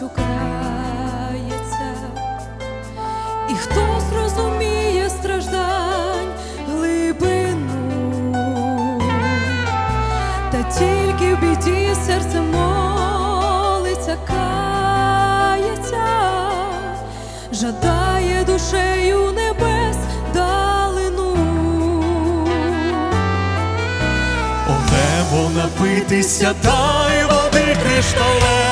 крається, і хто зрозуміє страждань глибину, та тільки в біді серце молиться, кається, жадає душею небес далину. О небо напитися, дай води кришталевої,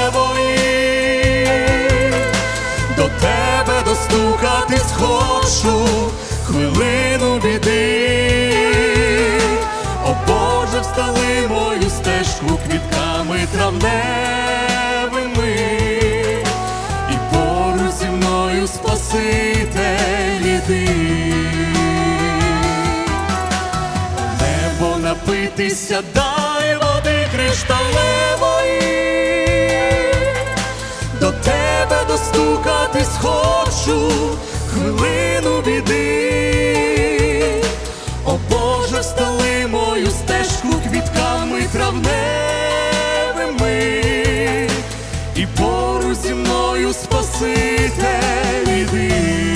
до тебе достукатись хочу хвилину біди. О Боже, встали мою стежку квітками травневими, і поруч зі мною спаситель іди. Небо напитися, дай води кришталевої, до тебе достукатись хочу хвилину біди. О Боже, встали мою стежку квітками травневими, і поруч зі мною спаситель іди.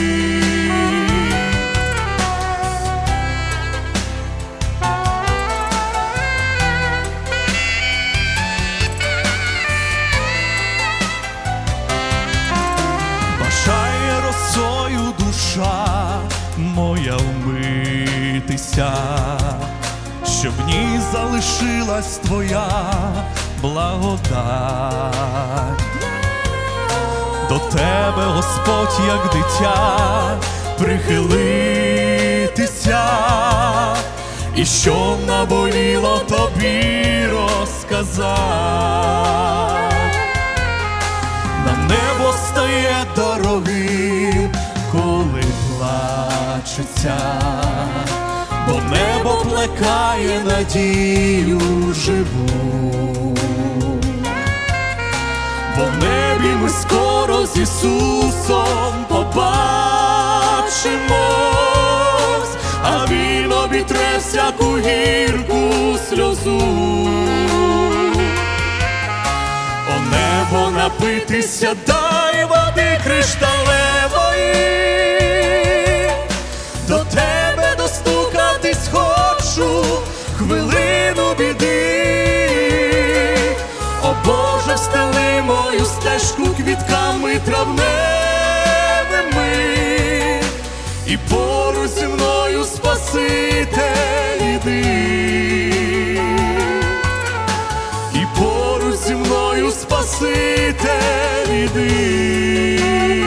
Моя вмитися, щоб в ній залишилась твоя благодать. До тебе, Господь, як дитя, прихилитися, і що наболіло тобі розказати на небо стає дорогим, плачеться, бо небо плекає надію живу, бо в небі ми скоро з Ісусом побачимось, а Він обітре всяку гірку сльозу. О небо напитися, дай води кришталевої, стежку квітками травневими, і поруч зі мною спаситель іди і поруч зі мною спаситель іди.